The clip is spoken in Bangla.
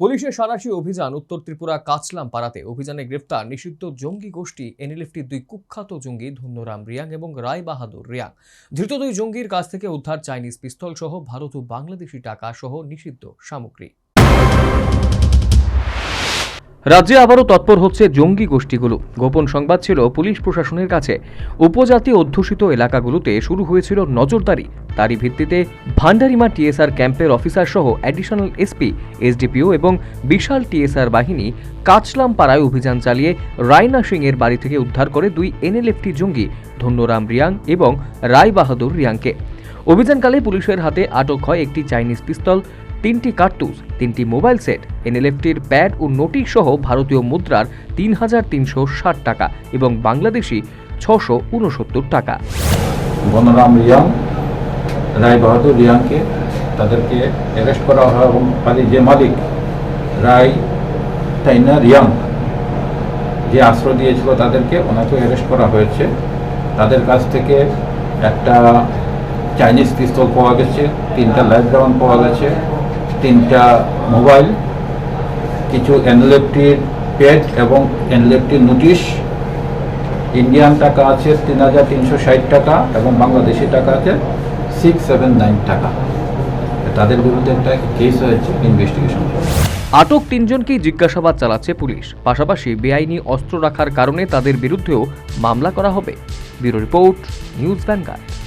পুলিশের সারাশি অভিযান উত্তর ত্রিপুরা কাচলাম পাড়াতে। অভিযানে গ্রেফতার নিষিদ্ধ জঙ্গি গোষ্ঠী এনএলএফটির দুই কুখ্যাত জঙ্গি ধন্যরাম রিয়াং এবং রায় বাহাদুর রিয়াং। ধৃত দুই জঙ্গির কাছ থেকে উদ্ধার চাইনিজ পিস্তল সহ ভারত ও বাংলাদেশি টাকা সহ নিষিদ্ধ সামগ্রী। রাজ্যে আবারও তৎপর হচ্ছে জঙ্গি গোষ্ঠীগুলো। গোপন সংবাদ ছিল পুলিশ প্রশাসনের কাছে। উপজাতি অধ্যুষিত এলাকাগুলোতে শুরু হয়েছিল নজরদারি। তারই ভিত্তিতে ভান্ডারিমা টিএসআর ক্যাম্পের অফিসার সহ অ্যাডিশনাল এসপি এসডিপিও এবং বিশাল টিএসআর বাহিনী কাচলাম পাড়ায় অভিযান চালিয়ে রায়না সিং এর বাড়ি থেকে উদ্ধার করে দুই এনএলএফটি জঙ্গি, ধন্যরাম রিয়াং এবং রায় বাহাদুর রিয়াংকে। অভিযানকালে পুলিশের হাতে আটক হয় একটি চাইনিজ পিস্তল তিনটি কার্তুজ, তিনটি মোবাইল সেট, এনএলএফটির প্যাড ও নোটিশ সহ ভারতীয় মুদ্রার তিন হাজার তিনশো ষাট টাকা এবং বাংলাদেশি ছশো উনসত্তর টাকা। বনরাম রিয়াং, রায় বাহাদুর রিয়াংকে তাদেরকে অ্যারেস্ট করা হয় এবং খালি যে মালিক রায় টাইনা রিয়াং যে আশ্রয় দিয়েছিল তাদেরকে ওনাকে অ্যারেস্ট করা হয়েছে। তাদের কাছ থেকে একটা চাইনিজ পিস্তল পাওয়া গেছে, তিনটা লাইফ রাউন্ড পাওয়া গেছে। তিনটা মোবাইল, কিছু এনলেফটির পেড এবং এনলেফটির নোটিশ। ইন্ডিয়ান টাকা আছে তিন হাজার তিনশো ষাট টাকা এবং বাংলাদেশি টাকা আছে সিক্স সেভেন নাইন টাকা। তাদের বিরুদ্ধে একটা কেস হয়েছে ইনভেস্টিগেশন আটক তিনজনকেই জিজ্ঞাসাবাদ চালাচ্ছে পুলিশ। পাশাপাশি বেআইনি অস্ত্র রাখার কারণে তাদের বিরুদ্ধেও মামলা করা হবে। Bureau report, news Vanguard.